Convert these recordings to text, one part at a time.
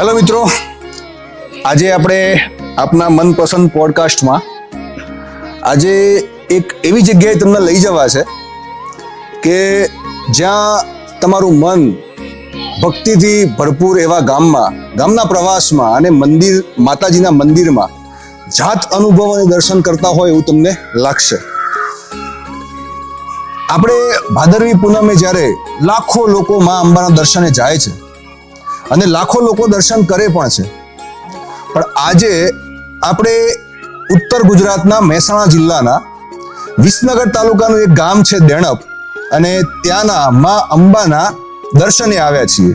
Hello મિત્રો. આજે આપણે આપના મનપસંદ પોડકાસ્ટમાં આજે એક એવી જગ્યાએ તમને લઈ જવા છે કે જ્યાં તમારું મન ભક્તિથી ભરપૂર એવા ગામમાં, ગામના પ્રવાસમાં અને મંદિર, માતાજીના મંદિરમાં જાત અનુભવ અને દર્શન કરતા હોય એવું તમને લાગશે. આપણે ભાદરવી પૂનમે જ્યારે લાખો લોકો મા અંબાના દર્શને જાય છે અને લાખો લોકો દર્શન કરે પણ છે. પણ આજે આપણે ઉત્તર ગુજરાતના મહેસાણા જિલ્લાના વિસનગર તાલુકાનું એક ગામ છે દેણપ અને ત્યાંના મા અંબાના દર્શને આવ્યા છીએ.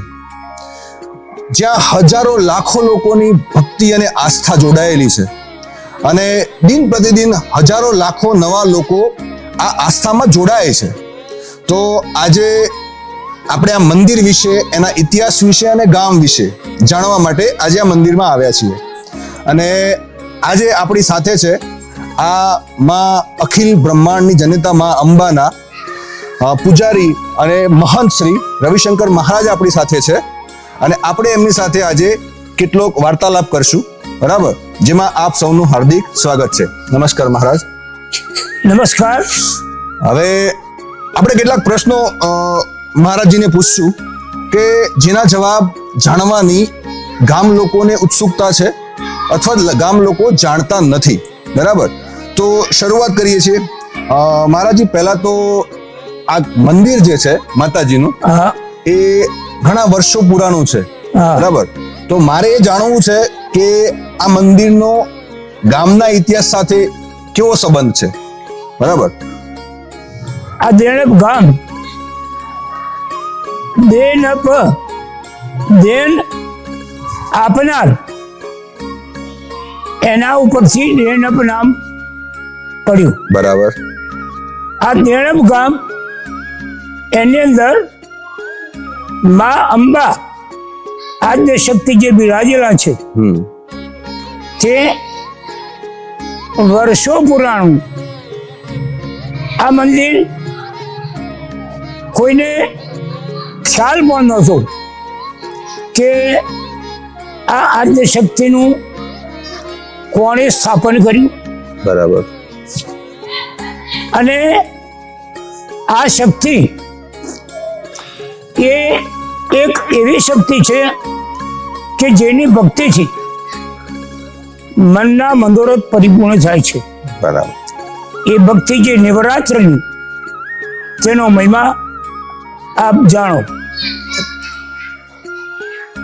જ્યાં હજારો લાખો લોકોની ભક્તિ અને આસ્થા જોડાયેલી છે. અને દિન પ્રતિદિન હજારો લાખો નવા લોકો આ આસ્થામાં જોડાય છે. તો આજે આપણે આ મંદિર વિશે એના ઇતિહાસ વિશે અને ગામ વિશે જાણવા માટે આજે આ મંદિરમાં આવ્યા છીએ. અને આજે આપણી સાથે છે આ માં અખિલ બ્રહ્માંડની જનતા માં અંબાના પૂજારી અને મહંત શ્રી રવિશંકર મહારાજ આપણી સાથે છે. અને આપણે એમની સાથે આજે કેટલોક વાર્તાલાપ કરશું. બરાબર? જેમાં આપ સૌનું હાર્દિક સ્વાગત છે. નમસ્કાર મહારાજ. નમસ્કાર. હવે આપણે કેટલાક પ્રશ્નો મહારાજજીને પૂછશું કે જેના જવાબ જાણવાની ગામ લોકોને ઉત્સુકતા છે અથવા ગામ લોકો જાણતા નથી. બરાબર? તો શરૂઆત કરીએ છીએ. મહારાજજી પહેલા તો આ મંદિર જે છે માતાજીનું એ ઘણા વર્ષો પુરાણું છે. બરાબર? તો મારે એ જાણવું છે કે આ મંદિરનો ગામના ઇતિહાસ સાથે કેવો સંબંધ છે? બરાબર? આ દેણેપ ગામ દેનપ દેન આપનાર. એના ઉપરથી દેનપ નામ પડ્યું. બરાબર. આ દેણપ ગામ એની અંદર મા અંબા આદ્ય શક્તિ જે બિરાજેલા છે તે વર્ષો પુરાણું આ મંદિર કોઈને ખ્યાલ પણ નહોતો કે આ આદ્ય શક્તિનું કોણે સ્થાપન કર્યું? બરાબર. અને આ શક્તિ એ એક એવી શક્તિ છે કે જેની ભક્તિથી મનના મંદોરથ પરિપૂર્ણ થાય છે. બરાબર. એ ભક્તિ જે નવરાત્રની તેનો મહિમા આપ જાણો.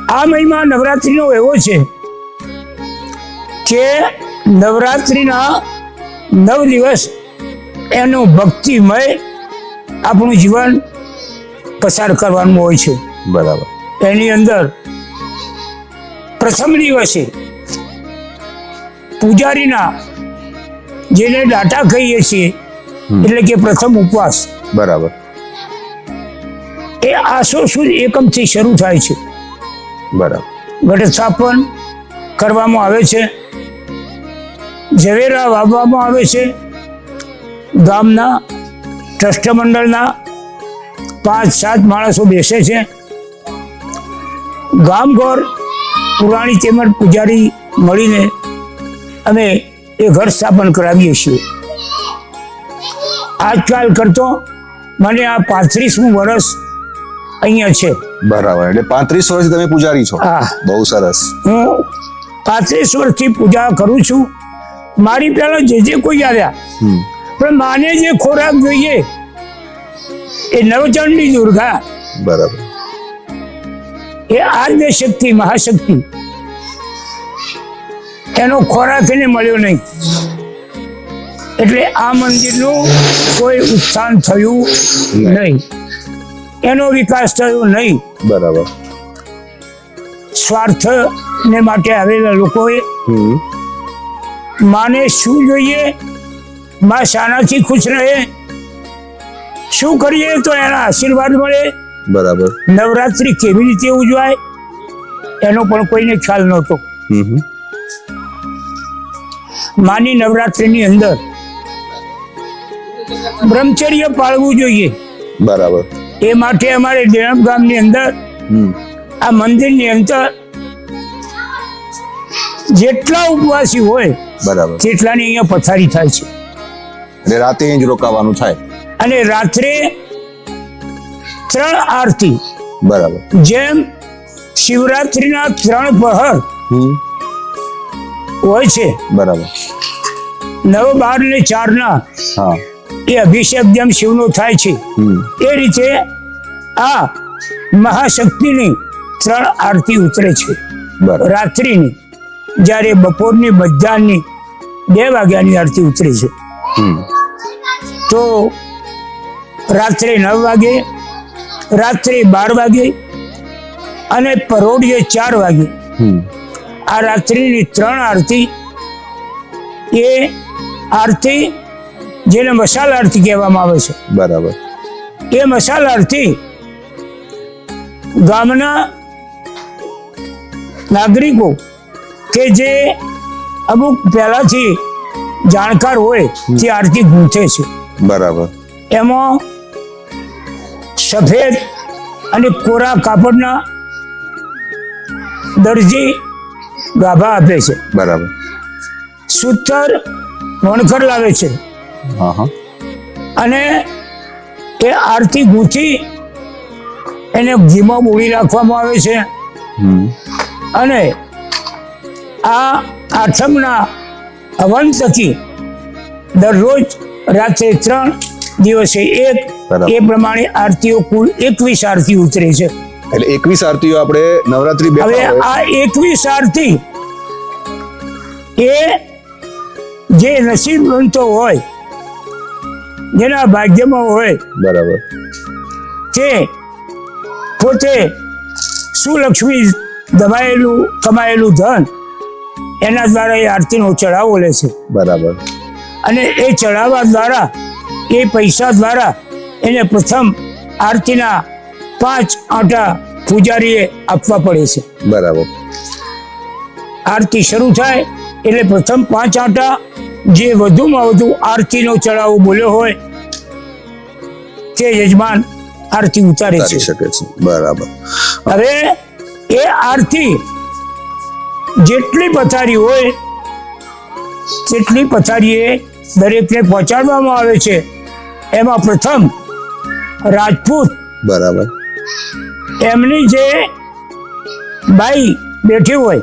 આ મહિમા નવરાત્રીનો એવો છે કે નવરાત્રીના નવ દિવસ એનું ભક્તિમય આપણું જીવન પસાર કરવાનું હોય છે. બરાબર. એની અંદર પ્રથમ દિવસે પૂજારીના જેને ડાટા કહીએ છીએ એટલે કે પ્રથમ ઉપવાસ. બરાબર. એ આસો સુદ એકમથી શરૂ થાય છે. બરાબર. ઘટ સ્થાપન કરવામાં આવે છે. ઝવેરા વાવવામાં આવે છે. ગામના ટ્રસ્ટ મંડળના પાંચ સાત માણસો બેસે છે. ગામઘર પુરાણી તેમજ પૂજારી મળીને અમે એ ઘર સ્થાપન કરાવીએ છીએ. આજકાલ કરતો મને આ પાંત્રીસમું વર્ષ અહીંયા છે. બરાબર. એટલે પાંત્રીસ વર્ષથી તમે પૂજારી છો? હા. બહુ સરસ. હું પાંત્રીસ વર્ષથી પૂજા કરું છું. મારી પહેલા જે જે કોઈ આવ્યા. પણ માને જે ખોરાક જોઈએ એ નવચંડી દુર્ગા. બરાબર. એ આદ્ય શક્તિ મહાશક્તિ. એનો ખોરાક એને મળ્યો નહીં. એટલે આ મંદિરનું કોઈ ઉત્થાન થયું નહીં. એનો વિકાસ થયો નહીં. બરાબર. સ્વાર્થ ને માટે આવેલા લોકોએ માને શું જોઈએ? માં શાનાથી ખુશ રહે. શું કરીએ તો એના આશીર્વાદ મળે? બરાબર. નવરાત્રી કેવી રીતે ઉજવાય? એનો પણ કોઈને ખ્યાલ નહોતો. માની નવરાત્રીની અંદર બ્રહ્મચર્ય પાળવું જોઈએ. બરાબર. એ માટે અમારે દેણપ ગામની અંદર આ આ મંદિરની અંદર જેટલા ઉપવાસી હોય બરાબર. તેટલાની અહીંયા પથારી થાય છે. એટલે રાતે અહીં જ રોકાવાનું થાય. અને રાત્રે ત્રણ આરતી. બરાબર. જેમ શિવરાત્રિના ત્રણ પહર હોય છે. બરાબર. નવ બાર ને ચાર ના હા. એ અભિષેક જેમ શિવનો થાય છે. એ રીતે આ મહાશક્તિની ત્રણ આરતી ઉતરે છે. રાત્રિની જ્યારે બપોરની મધ્યાહની બે વાગ્યાની આરતી ઉતરે છે. તો રાત્રે નવ વાગે રાત્રે બાર વાગે અને પરોઢિયે ચાર વાગે આ રાત્રિની ત્રણ આરતી એ આરતી જેને મસાલા આરતી કહેવામાં આવે છે. બરાબર. એ મસાલા આરતી ગામના નાગરિકો કે જે અમુક પહેલાથી જાણકાર હોય તે આરતી ગૂંથે છે. બરાબર. એમાં સફેદ અને કોરા કાપડના દરજી ગાભા આપે છે. બરાબર. સૂતર વણકર લાવે છે. અને એ આરતી ગૂંથી એને ઘીમાં બોળી રાખવામાં આવે છે. અને આ આઠમના હવન થકી દરરોજ રાત્રે ત્રણ દિવસે એક. એ પ્રમાણે આરતીઓ કુલ એકવીસ આરતી ઉતરે છે. એટલે એકવીસ આરતીઓ આપણે નવરાત્રી હવે આ એકવીસ આરતી એ જે નસીબવંતો હોય જેના ભાગ્યમાં હોય બરાબર. તે પોતે સુલક્ષ્મી દબાયેલું કમાયેલું ધન એના દ્વારા એ આરતીનો ચઢાવો લે છે. બરાબર. અને એ ચઢાવવા દ્વારા એ પૈસા દ્વારા એને પ્રથમ આરતીના પાંચ આંટા પૂજારીએ આપવા પડે છે. બરાબર. આરતી શરૂ થાય એટલે પ્રથમ પાંચ આંટા જે વધુમાં વધુ આરતીનો ચઢાવો બોલ્યો હોય તે યજમાન આરતી ઉતારી શકે છે. બરાબર. હવે એ આરતી જેટલી પથારી હોય તેટલી પથારીએ દરેકને પહોંચાડવામાં આવે છે. એમાં પ્રથમ રાજપૂત બરાબર. એમની જે બાઈ બેઠી હોય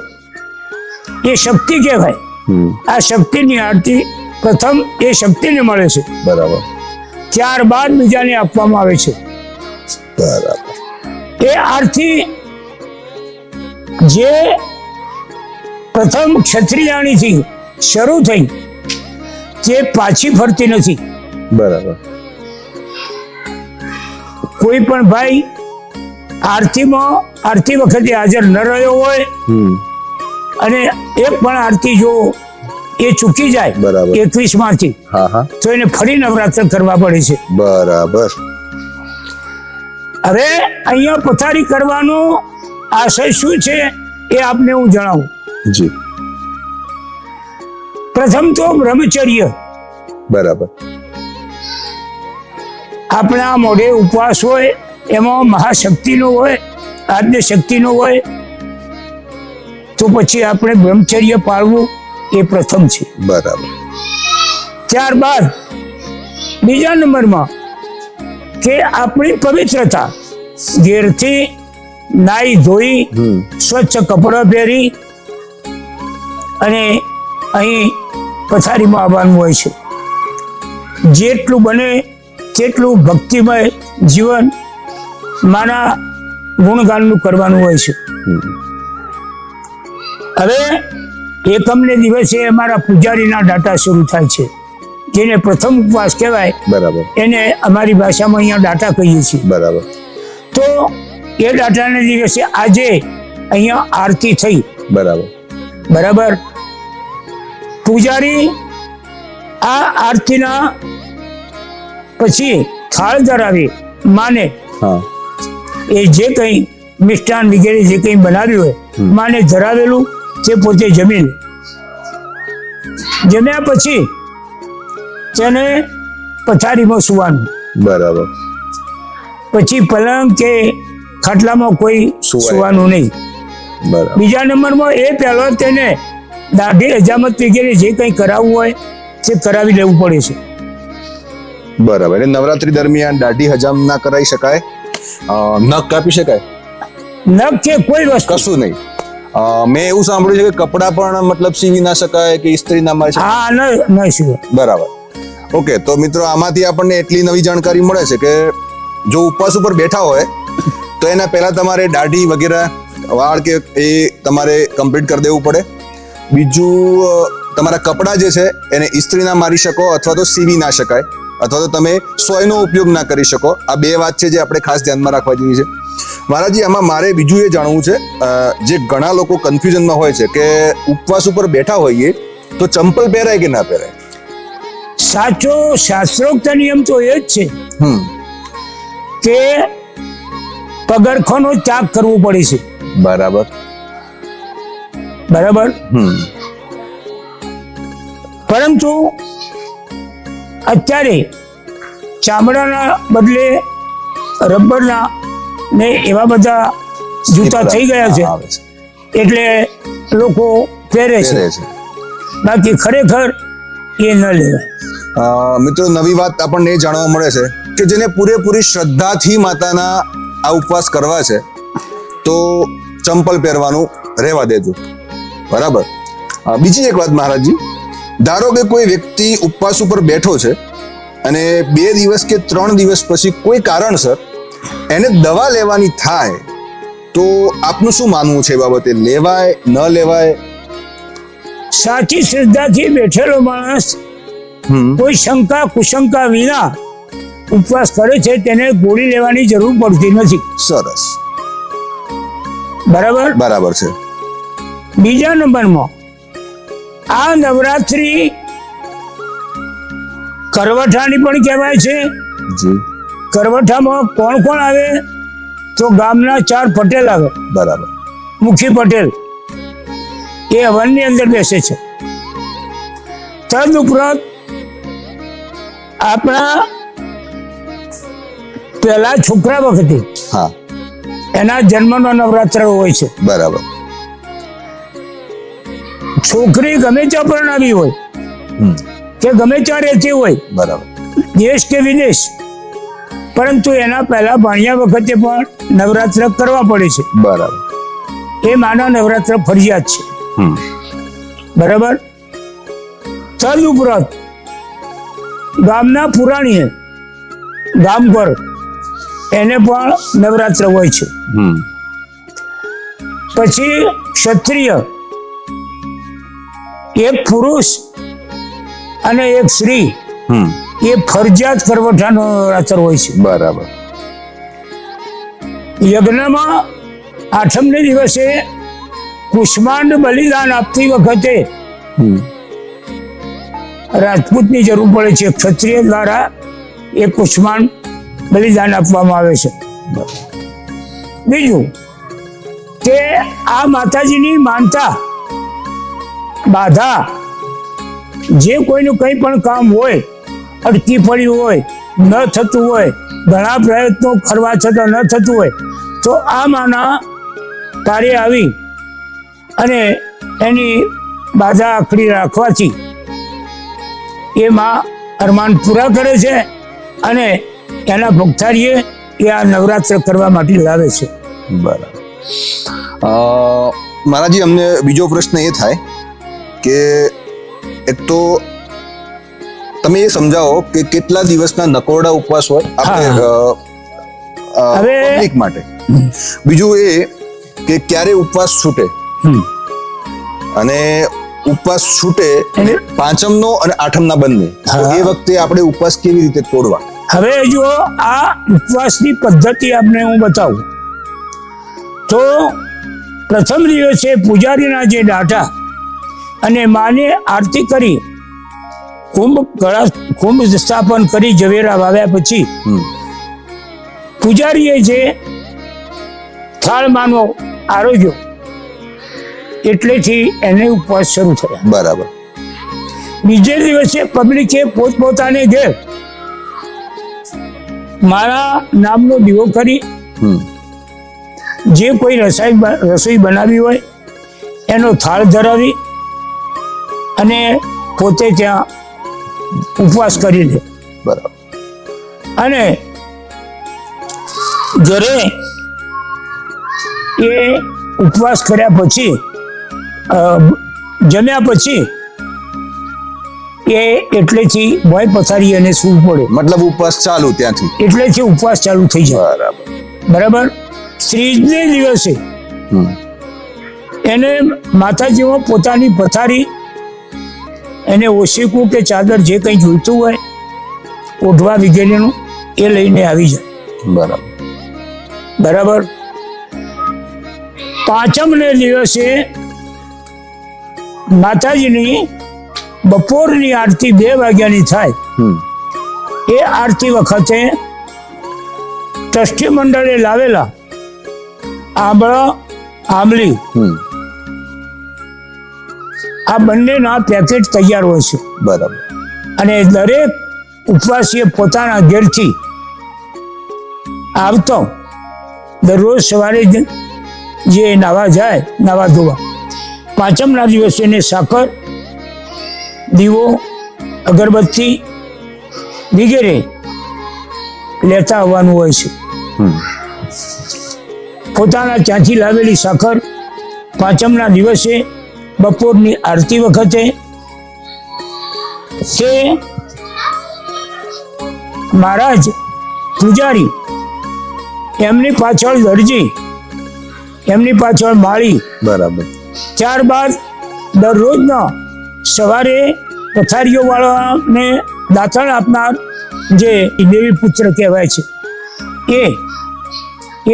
એ શક્તિ કહેવાય. આ શક્તિની આરતી પ્રથમ એ શક્તિને મળે છે. બરાબર. ત્યારબાદ બીજાને આપવામાં આવે છે. બરાબર. એ આરતી જે પ્રથમ ક્ષત્રિયાણીથી શરૂ થઈ તે પાછી ફરતી નથી. બરાબર. કોઈ પણ ભાઈ આરતીમાં આરતી વખતે હાજર ન રહ્યો હોય અને એક પણ આરતી જો એ ચૂકી જાય બરાબર. એકવીસમાંથી હા હા. તો એને ફરી નવરાત્ર કરવા પડે છે. બરાબર. હવે અહીંયા પથારી કરવાનો આશય શું છે એ આપને હું જણાવું. જી. પ્રથમ તો બ્રહ્મચર્ય. બરાબર. આપણા મોઢે ઉપવાસ હોય એમાં મહાશક્તિનો હોય આદ્ય શક્તિનો હોય તો પછી આપણે બ્રહ્મચર્ય પાળવું એ પ્રથમ છે. બરાબર. ત્યારબાદ બીજા નંબરમાં કે આપણી પવિત્રતા ઘેરથી નાઈ ધોઈ સ્વચ્છ કપડાં પહેરી અને અહીં પથારીમાં આવવાનું હોય છે. જેટલું બને તેટલું ભક્તિમય જીવન માના ગુણગાનનું કરવાનું હોય છે. હવે એકમને દિવસે અમારા પૂજારીના ડાટા શરૂ થાય છે. જેને પ્રથમ ઉપવાસ કહેવાય બરાબર. એને અમારી ભાષામાં અહીંયા ડાટા કહીએ છીએ. બરાબર. તો એ ડાટાને દિવસે આજે અહીંયા આરતી થઈ. બરાબર. બરાબર? પૂજારી આ આરતીના પછી થાળ ધરાવી માને. એ જે કંઈ મિષ્ટાન વગેરે જે કંઈ બનાવ્યું હોય માને ધરાવેલું. તે પોતે જમી લે જમ્યા પછી તેને પથારીમાં સુવાનું. બરાબર. પછી પલંગ કે ખાટલામાં કોઈ સુવાનું નહીં. બીજા નંબરમાં એ પહેલો તેને દાઢી હજામત વગેરે જે કંઈ કરાવવું હોય તે કરાવી લેવું પડે છે. બરાબર. એટલે નવરાત્રી દરમિયાન દાઢી હજામ ના કરાવી શકાય? નખ કાપી શકાય? નખ કે કોઈ વસ્તુ કશું નહીં. મેં એવું સાંભળ્યું છે કે કપડાં પણ મતલબ સીવી ના શકાય કે ઇસ્ત્રી ના મારી શકાય? હા નહીં નહીં સીવે. બરાબર. ઓકે તો મિત્રો આમાંથી આપણને એટલી નવી જાણકારી મળે છે કે જો ઉપવાસ ઉપર બેઠા હોય તો એના પહેલા તમારે દાઢી વગેરે વાળ કે એ તમારે કમ્પ્લીટ કરી દેવું પડે. બીજું તમારા કપડાં જે છે એને ઇસ્ત્રી ના મારી શકો અથવા તો સીવી ના શકાય. અથવા તો તમે સોયનો ઉપયોગ ના કરી શકો. આ બે વાત છે જે આપણે ખાસ ધ્યાનમાં રાખવા જેવી છે. મહારાજી આમાં મારે બીજું એ જાણવું છે જે ઘણા લોકો કન્ફ્યુઝનમાં હોય છે કે ઉપવાસ ઉપર બેઠા હોઈએ તો ચંપલ પહેરાય કે ના પહેરાય? સાચો શાસ્ત્રોક્ત નિયમ તો એ જ છે કે પગરખોનો ત્યાગ કરવો પડે છે. બરાબર. બરાબર? હમ. પરંતુ અત્યારે ચામડાના બદલે રબરના ને એવા બધા જૂતા થઈ ગયા છે. એટલે લોકો પહેરે છે. બાકી ખરેખર એ ન લેવાય. મિત્રો નવી વાત આપણને એ જાણવા મળે છે કે જેને પૂરેપૂરી શ્રદ્ધાથી માતાના આ ઉપવાસ કરવા છે તો ચંપલ પહેરવાનું રહેવા દેજો. બરાબર? બીજી એક વાત મહારાજજી. ધારો કે કોઈ વ્યક્તિ ઉપવાસ ઉપર બેઠો છે અને બે દિવસ કે ત્રણ દિવસ પછી કોઈ કારણસર એને દવા લેવાની થાય તો આપનું શું માનવું છે બાબતે? લેવાય ન લેવાય? સાચી શ્રદ્ધાથી બેઠેલો માણસ કોઈ શંકા કુશંકા વિના ઉપવાસ કરે છે તેને ગોળી લેવાની જરૂર પડતી નથી. સરસ. બરાબર? બરાબર છે. બીજા નંબરમાં આ નવરાત્રી કરવઠાની પણ કહેવાય છે. જી. કરવઠામાં કોણ કોણ આવે? તો ગામના ચાર પટેલ આવે. બરાબર. મુખી પટેલ. એ હવનની અંદર બેસે છે. તદ ઉપરાંત આપણા પેલા છોકરા વખતે હા. એના જન્મનો નવરાત્ર હોય છે. બરાબર. છોકરી ગમે ત્યાં પરણાવી હોય કે ગમે ત્યાં રહેતી હોય. બરાબર. દેશ કે વિદેશ. પરંતુ એના પહેલા ભણ્યા વખતે પણ નવરાત્ર કરવા પડે છે. બરાબર. એ માનવ નવરાત્ર ફરજિયાત છે. બરાબર? તદ ઉપરાંત ગામના પુરાણીએ ગામ પર એને પણ નવરાત્ર હોય છે. પછી ક્ષત્રિય એક પુરુષ અને એક સ્ત્રી હમ. એ ફરજિયાત કરવઠાનો આચર હોય છે. બરાબર. યજ્ઞમાં આઠમને દિવસે કુષ્માંડ બલિદાન આપતી વખતે રાજપૂતની જરૂર પડે છે. ક્ષત્રિય દ્વારા એ કુષ્માંડ બલિદાન આપવામાં આવે છે. બીજું કે આ માતાજીની માનતા બાધા જે કોઈનું કંઈ પણ કામ હોય અટકી પડ્યું હોય, ન થતું હોય, ઘણા પ્રયત્નો કરવા છતાં ન થતું હોય, તો આ માના કાર્ય આવી અને એની બાધા આખડી રાખવાથી એ માં અરમાન પૂરા કરે છે અને એના ભક્તારીએ એ આ નવરાત્ર કરવા માટે લાવે છે. બરાબર. મહારાજી અમને બીજો પ્રશ્ન એ થાય કે એક તો તમે એ સમજાવો કે કેટલા દિવસના નકોરડા ઉપવાસ હોય આપણે public માટે? બીજું એ કે ક્યારે ઉપવાસ છૂટે? અને ઉપવાસ છૂટે પાંચમનો અને આઠમના બંને. એ વખતે આપણે ઉપવાસ કેવી રીતે તોડવા? હવે જો આ ઉપવાસની પદ્ધતિ આપને હું બતાવું. તો પ્રથમ દિવસે પૂજારીના જે દાઢા અને માને આરતી કરી કુંભ કળા કુંભ સ્થાપન કરી ઝવેરા વાવ્યા પછી પૂજારીએ જે થાળમાનો આરોગ્યો એટલેથી એને ઉપવાસ શરૂ થયા. બરાબર. બીજે દિવસે પબ્લિકે પોતપોતાને ઘેર મારા નામનો દીવો કરી જે કોઈ રસાઈ રસોઈ બનાવી હોય એનો થાળ ધરાવી અને પોતે ત્યાં ઉપવાસ કરી લે બરાબર. અને ઘરે એ ઉપવાસ કર્યા પછી જમ્યા પછી એ એટલેથી ભય પથારી અને સૂવું પડે. મતલબ ઉપવાસ ચાલુ ત્યાંથી? એટલેથી ઉપવાસ ચાલુ થઈ જાય. બરાબર. બરાબર? ત્રીજને દિવસે. એને માતાજીમાં પોતાની પથારી એને ઓશીકું કે ચાદર જે કંઈ જોઈતું હોય ઓઢવા વગેરેનું એ લઈને આવી જાય બરાબર બરાબર પાંચમને દિવસે માતાજીની બપોરની આરતી બે વાગ્યાની થાય. એ આરતી વખતે ટ્રસ્ટી મંડળે લાવેલા આંબળા આંબલી. આ બંનેના પેકેટ તૈયાર હોય છે. બરાબર. અને દરેક ઉપવાસીએ પોતાના ઘેરથી આવતો દરરોજ સવારે જ નાવા જાય નાવા ધોવા. પાંચમના દિવસે એને સાકર દીવો અગરબત્તી વગેરે લેતા આવવાનું હોય છે. પોતાના ત્યાંથી લાવેલી સાકર પાંચમના દિવસે બપોરની આરતી વખતે તે મહારાજ પૂજારી એમની પાછળ દરજી એમની પાછળ માળી. બરાબર. ત્યારબાદ દરરોજના સવારે પથારીઓ વાળાને દાંતણ આપનાર જે દેવી પુત્ર કહેવાય છે એ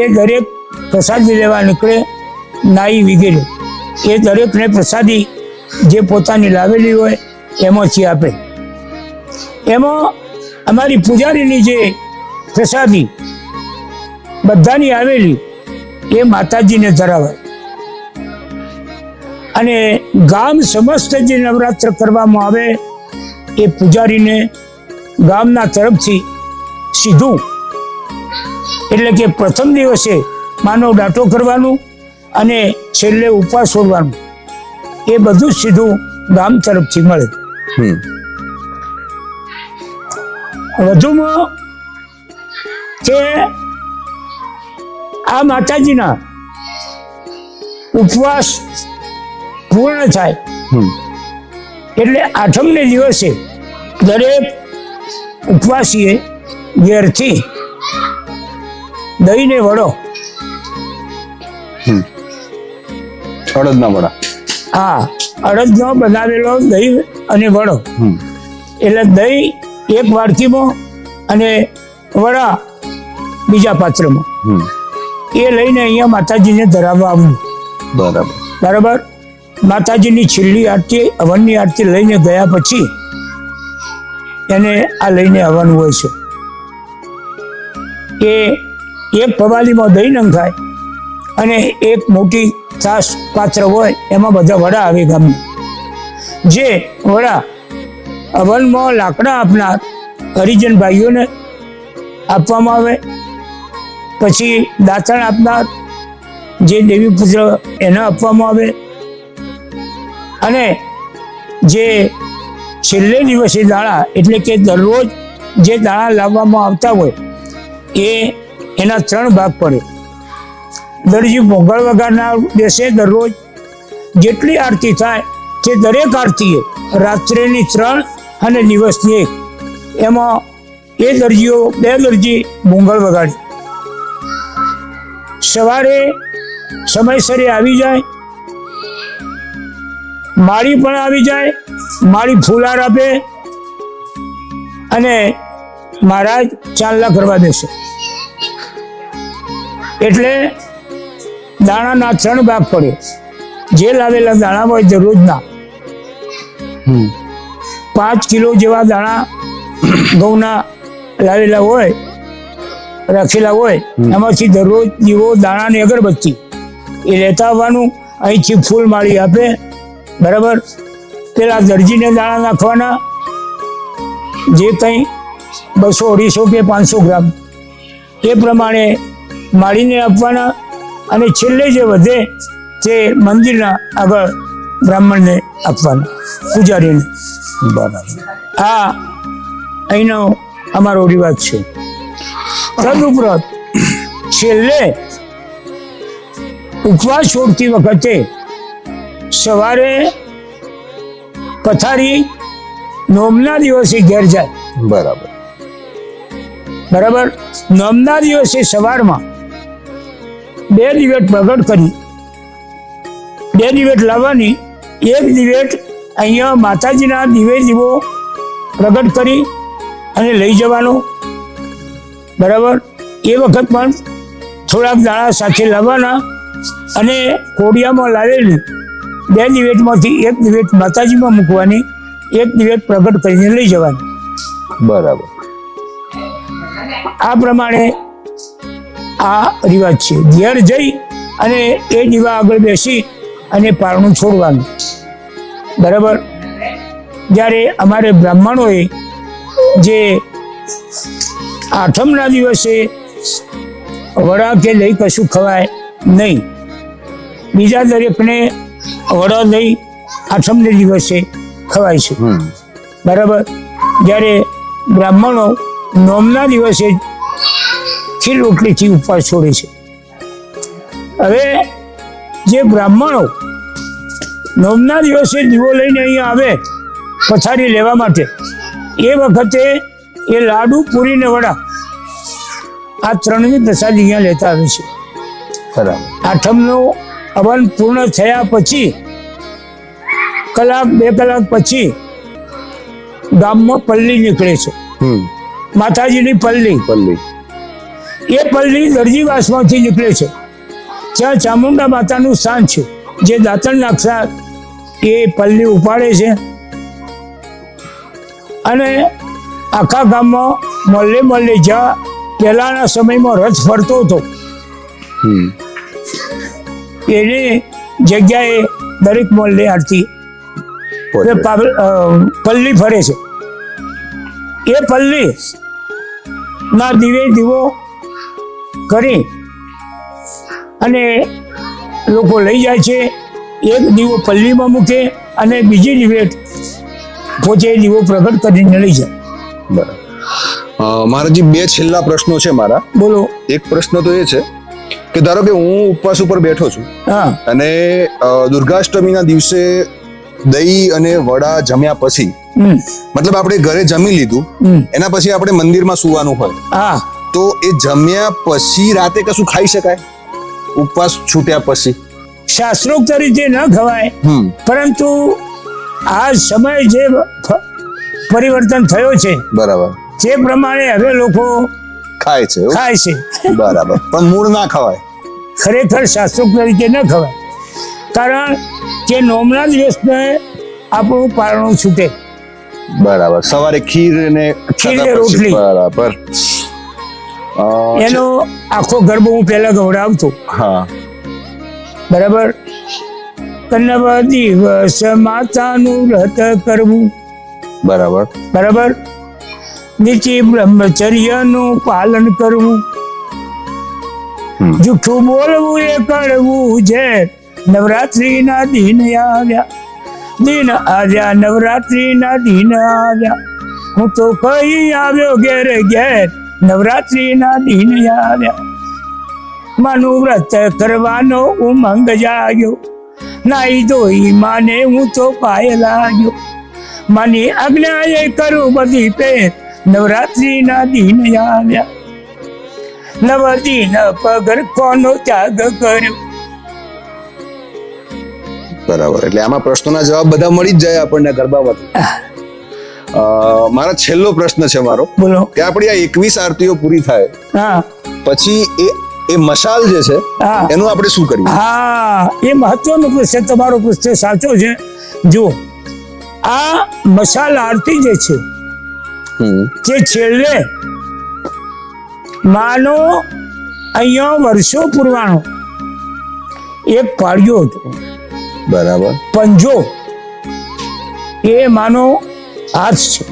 એ દરેક પ્રસાદી લેવા નીકળે નાઈ વગેરે. એ દરેકને પ્રસાદી જે પોતાની લાવેલી હોય, એમાંથી આપે. એમાં અમારી પૂજારીની જે પ્રસાદી બધાની આવેલી, એ માતાજીને ધરાવાય. અને ગામ સમસ્ત જે નવરાત્ર કરવામાં આવે, એ પૂજારીને ગામના તરફથી સીધું, એટલે કે પ્રથમ દિવસે માનવ ડાટો કરવાનું અને છેલ્લે ઉપવાસ છોડવાનું એ બધું જ સીધું ગામ તરફથી મળે. વધુમાં કે આ માતાજીના ઉપવાસ પૂર્ણ થાય. એટલે આઠમને દિવસે દરેક ઉપવાસીએ ઘેરથી દહીંને વડો અડદના વડા. હા અડદનો બનાવેલો દહીં અને વડો. એટલે દહીં એક વાડકીમાં અને વડા બીજા પાત્રમાં. એ લઈને અહીંયા માતાજીને ધરાવવા આવવું બરાબર. બરાબર? માતાજીની છેલ્લી આરતી હવનની આરતી લઈને ગયા પછી એને આ લઈને આવવાનું હોય છે. એ એક પવાલીમાં દહીં નંખાય અને એક મોટી છાસ પાત્ર હોય, એમાં બધા વડા આવે ગામના જે વડા હવનમાં લાકડા આપનાર હરિજન ભાઈઓને આપવામાં આવે, પછી દાંતણ આપનાર જે દેવી પુત્ર એને આપવામાં આવે. અને જે છેલ્લે દિવસે દાણા એટલે કે દરરોજ જે દાણા લાવવામાં આવતા હોય, એ એના ત્રણ ભાગ પડે. દરજી મોગળ વગરના દેશે દરરોજ જેટલી આરતી થાય તે દરેક આરતીએ રાત્રેની ત્રણ અને દિવસની એક. એમાં એ દરજીઓ, બે દરજી મોંગળ વગાડે સવારે સમયસરે આવી જાય. માળી પણ આવી જાય. માળી ફૂલાર આપે અને મહારાજ ચાંદલા કરવા દેશે એટલે દાણાના ત્રણ ભાગ પડે. જે લાવેલા દાણા હોય દરરોજના. પાંચ કિલો જેવા દાણા ઘઉંના લાવેલા હોય રાખેલા હોય એમાંથી દરરોજ દીવો દાણાની અગરબત્તી એ લેતા આવવાનું અહીંથી ફૂલ માળી આપે. બરાબર? પેલા દરજીને દાણા નાખવાના. જે કંઈ બસો અઢીસો કે પાંચસો ગ્રામ એ પ્રમાણે માળીને આપવાના. અને છેલ્લે જે વધે તે મંદિરના આગળ બ્રાહ્મણને આપવાના પૂજારીને બરાબર. આ અહીંનો અમારો રિવાજ છે. તદુપરાંત છેલ્લે ઉપવાસ છોડતી વખતે સવારે પથારી નોમના દિવસે ઘેર જાય. બરાબર. બરાબર? નોમના દિવસે સવારમાં બે દિવેટ પ્રગટ કરી. બે દિવેટ લાવવાની એક દિવેટ અહીંયા માતાજીના દિવે દીવો પ્રગટ કરી અને લઈ જવાનો. બરાબર? એ વખત પણ થોડાક દાણા સાથે લાવવાના અને કોડિયામાં લાવેલી બે દિવેટમાંથી એક દિવેટ માતાજીમાં મૂકવાની એક દિવેટ પ્રગટ કરીને લઈ જવાની. બરાબર. આ પ્રમાણે આ રિવાજ છે. ઘેર જઈ અને એ દીવા આગળ બેસી અને પારણું છોડવાનું. બરાબર? જ્યારે અમારે બ્રાહ્મણોએ જે આઠમના દિવસે વડા કે લઈ કશું ખવાય નહીં બીજા દરેકને વડા લઈ આઠમને દિવસે ખવાય છે. બરાબર? જ્યારે બ્રાહ્મણો નોમના દિવસે ખીર રોટલીથી ઉપવાસ છોડે છે. હવે જે બ્રાહ્મણો નોમના દિવસે દીવો લઈને અહીંયા આવે પથારી લેવા માટે એ વખતે એ લાડુ પૂરી ને વડા આ ત્રણની પ્રસાદ અહીંયા લેતા આવે છે. આઠમનું હવન પૂર્ણ થયા પછી કલાક બે કલાક પછી ગામમાં પલ્લી નીકળે છે. માતાજીની પલ્લી. પલ્લી. એ પલ્લી દરજીવાસમાંથી નીકળે છે. જ્યાં ચામુંડા માતાનું સ્થાન છે. જે દાંતણ નાખતા એ પલ્લી ઉપાડે છે. અને આખા ગામમાં મલ્લે મલ્લે જ્યાં પહેલાના સમયમાં રથ ફરતો હતો. એની જગ્યાએ દરેક મોલ્લે આરતી. પલ્લી ફરે છે. એ પલ્લી ના દીવે દીવો કરી અને લોકો લઈ જાય છે. એક દીવો પલ્લીમાં મૂકે અને બીજી દિવેટ પોતે દીવો પ્રગટ કરીને લઈ જાય. બરાબર અ, મારા જે બે છેલ્લા પ્રશ્નો છે મારા. બોલો. એક પ્રશ્ન તો એ છે કે ધારો કે હું ઉપવાસ ઉપર બેઠો છું હા. અને દુર્ગાષ્ટમીના દિવસે દહીં અને વડા જમ્યા પછી મતલબ આપણે ઘરે જમી લીધું એના પછી આપણે મંદિરમાં સુવાનું હોય. હા. તો એ જમ્યા પછી રાતે કશું ખાઈ શકાય? ઉપવાસ છૂટ્યા પછી. શાસ્ત્રોક્ત રીતે ન ખવાય પરંતુ આ સમય જે પરિવર્તન થયો છે બરાબર. જે પ્રમાણે હવે લોકો ખાય છે ખાય છે. બરાબર. પણ મૂળ ના ખવાય. ખરેખર શાસ્ત્રોક્ત રીતે ન ખવાય. કારણ કે નોમના દિવસને આપણું પારણું છૂટે. બરાબર. સવારે ખીર ને. રોટલી. બરાબર. એનો આખો ગરબો હું પહેલા ગવડાવતો હા. બરાબર? નવ દિવસ માતાનું વ્રત કરવું. બરાબર. બરાબર? નીતિ બ્રહ્મચર્યનું પાલન કરવું. જૂઠું બોલવું એ કડવું છે નવરાત્રિના દિન આવ્યા. દિન આવ્યા નવરાત્રિના દિન આવ્યા. હું તો કઈ આવ્યો ઘેર ઘેર નવરાત્રિના દિન આવ્યા. માનું વ્રત કરવાનો ઉમંગ જાગ્યો. નાઈ ધોઈ માને હું તો પાય લાગ્યો. માની આજ્ઞાએ કરું બધી પે નવરાત્રિના દિન આવ્યા. નવ દિન પગર કોનો ત્યાગ કર્યો. બરાબર. એટલે આમાં પ્રશ્નોના જવાબ બધા મળી જ જાય આપણને ગરબામાંથી. અ, મારા છેલ્લો પ્રશ્ન છે મારો. બોલો. કે આપણી આ એકવીસ આરતીઓ પૂરી થાય હા. પછી એ એ મશાલ જે છે એનું આપણે શું કરીએ? હા એ મહત્વનો પ્રશ્ન તમારો પ્રશ્ન સાચો છે. જો આ મસાલ આરતી જે છે જે છેલ્લે માનો અહીંયા વર્ષો પૂર્વાનો એક પાડ્યો હતો. બરાબર. પંજો એ માનો હાથ છે.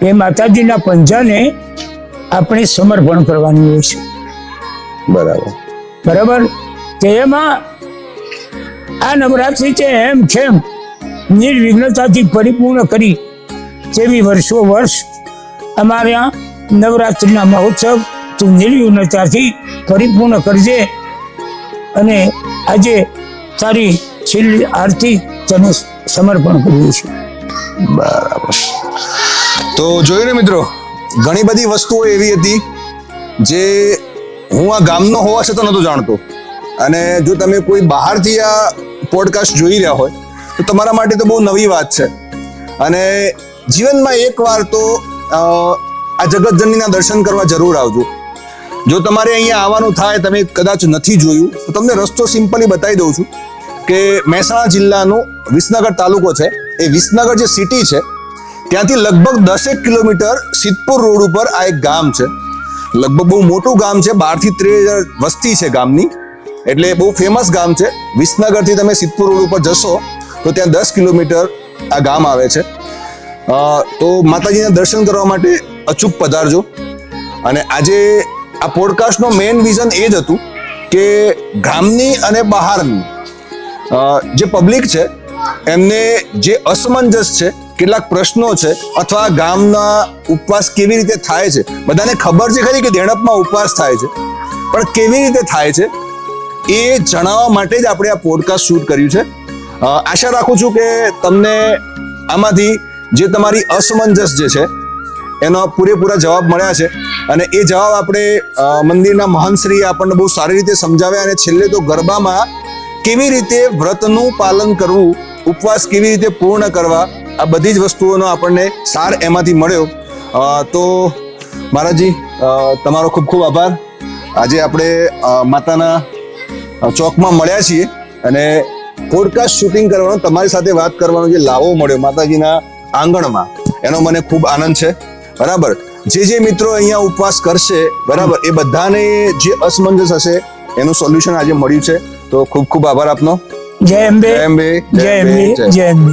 એ માતાજીના પંજાને આપણે સમર્પણ કરવાનું હોય છે. બરાબર. બરાબર? કે એમાં આ નવરાત્રિ છે એમ છેમ નિર્વિઘ્નતાથી પરિપૂર્ણ કરી તેવી વર્ષો વર્ષ અમારે નવરાત્રિના મહોત્સવ તું નિર્વિઘ્નતાથી પરિપૂર્ણ કરજે અને આજે તારી છેલ્લી આરતી તને સમર્પણ કરીએ છીએ. બરાબર. તો જોયું ને મિત્રો, ઘણી બધી વસ્તુઓ એવી હતી જે હું આ ગામનો હોવા છતાં નહોતો જાણતો. અને જો તમે કોઈ બહારથી આ પોડકાસ્ટ જોઈ રહ્યા હોય, તો તમારા માટે તો બહુ નવી વાત છે. અને જીવનમાં એકવાર તો આ જગતજનનીના દર્શન કરવા જરૂર આવજો. જો તમારે અહીંયા આવવાનું થાય, તમે કદાચ નથી જોયું, તો તમને રસ્તો સિમ્પલી બતાવી દઉં છું કે મહેસાણા જિલ્લાનો વિસનગર તાલુકો છે. એ વિસનગર જે સિટી છે, ત્યાંથી લગભગ દસેક કિલોમીટર સિદ્ધપુર રોડ ઉપર આ એક ગામ છે. લગભગ બહુ મોટું ગામ છે, બારથી ત્રે હજાર વસ્તી છે ગામની. એટલે બહુ ફેમસ ગામ છે. વિસનગરથી તમે સિદ્ધપુર રોડ ઉપર જશો, તો ત્યાં દસ કિલોમીટર આ ગામ આવે છે. તો માતાજીના દર્શન કરવા માટે અચૂક પધારજો. અને આજે આ પોડકાસ્ટનો મેઇન વિઝન એ જ હતું કે ગામની અને બહારની જે પબ્લિક છે એમને જે અસમંજસ છે, કેટલાક પ્રશ્નો છે, અથવા ગામના ઉપવાસ કેવી રીતે થાય છે, બધાને ખબર છે ખરી કે દેણપમાં ઉપવાસ થાય છે. પણ કેવી રીતે થાય છે, એ જણાવવા માટે જ આપણે આ પોડકાસ્ટ શૂટ કર્યું છે. આશા રાખું છું કે તમને આમાંથી જે તમારી અસમંજસ જે છે, એનો પૂરેપૂરા જવાબ મળ્યા છે. અને એ જવાબ આપણે મંદિરના મહંતશ્રીએ આપણને બહુ સારી રીતે સમજાવ્યા અને છેલ્લે તો ગરબામાં કેવી રીતે વ્રતનું પાલન કરવું ઉપવાસ કેવી રીતે પૂર્ણ કરવા, આ બધી જ વસ્તુઓનો આપણને સાર એમાંથી મળ્યો. તો મહારાજજી તમારો ખૂબ ખૂબ આભાર. આજે આપણે માતાના ચોકમાં મળ્યા છીએ અને પોડકાસ્ટ શૂટિંગ કરવાનો, તમારી સાથે વાત કરવાનો જે લાવો મળ્યો માતાજીના આંગણમાં, એનો મને ખૂબ આનંદ છે. બરાબર? જે જે મિત્રો અહીંયા ઉપવાસ કરશે, બરાબર, એ બધાને જે અસમંજસ હશે, એનું સોલ્યુશન આજે મળ્યું છે. તો ખૂબ ખૂબ આભાર આપનો. જય અંબે જય અંબે જય અંબે જય અંબે